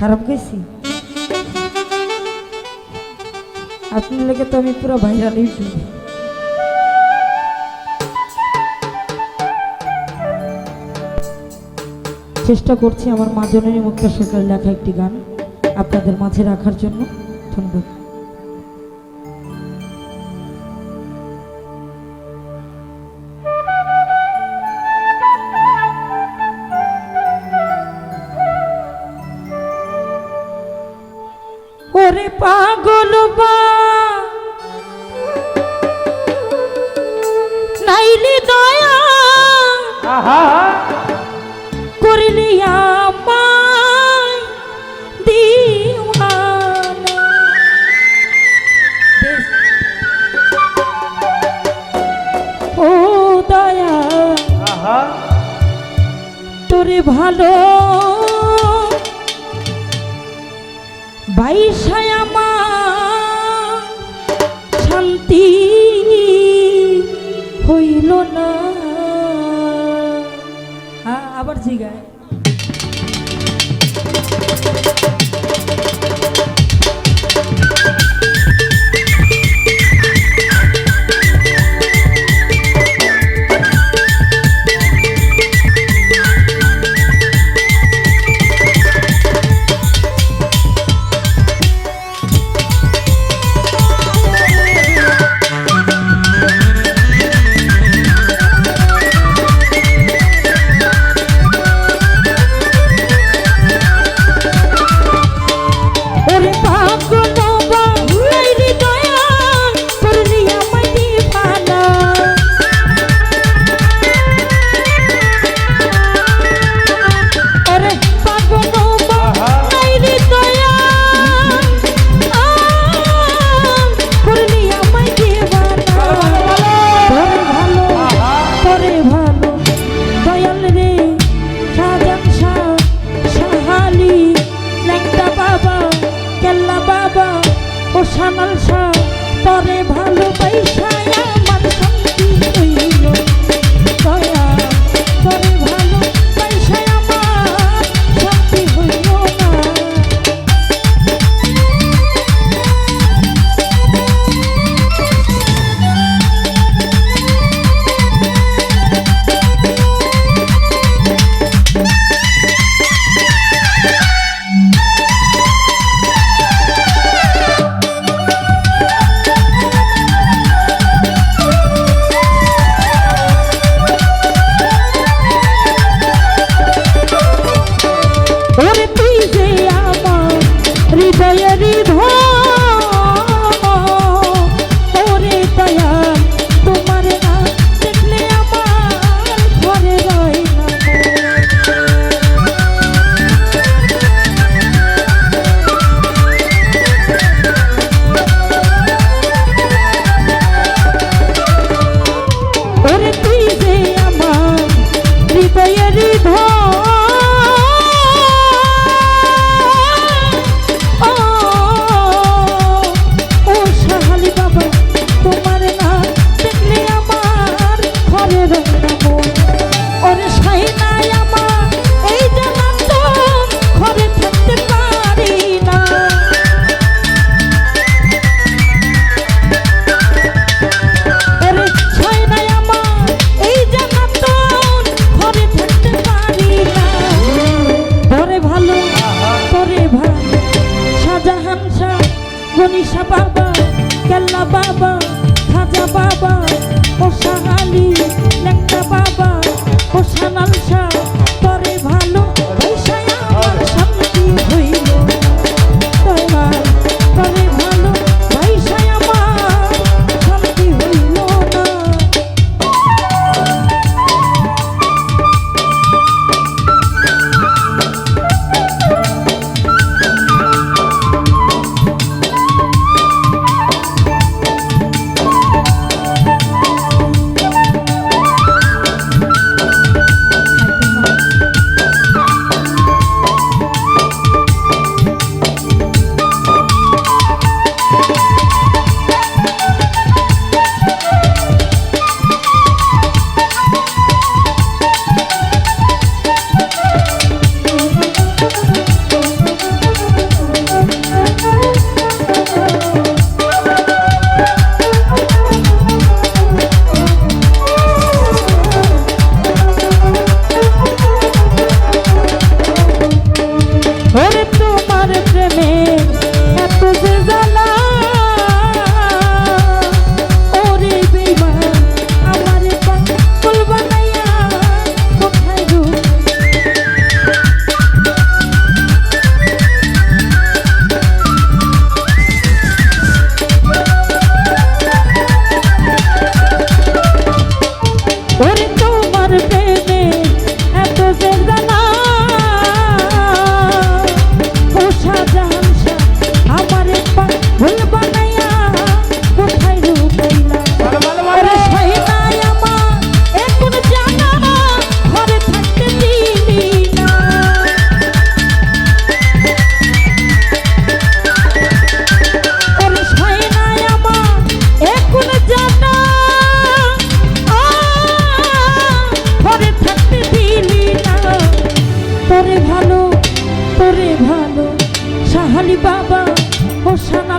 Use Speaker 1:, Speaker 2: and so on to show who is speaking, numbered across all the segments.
Speaker 1: খারাপ গেছি? আপনার লেগে তো আমি পুরো ভাইরাল ইউটিউব চেষ্টা করছি আমার মা জনের মুক্ত সরকার লেখা একটি গান আপনাদের মাঝে রাখার জন্য। ধন্যবাদ। করলি আমায় দিওয়ানা। ও দয়া তোরে ভালো। বাইশায়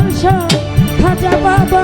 Speaker 1: খাজা বাবা বাবা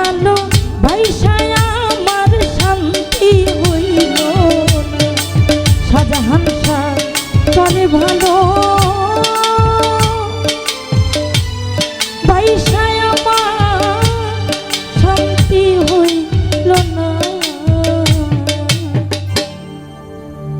Speaker 1: ভালো ভাইসায় আমার শান্তি হইল সাজাহান সাহ তরে ভালো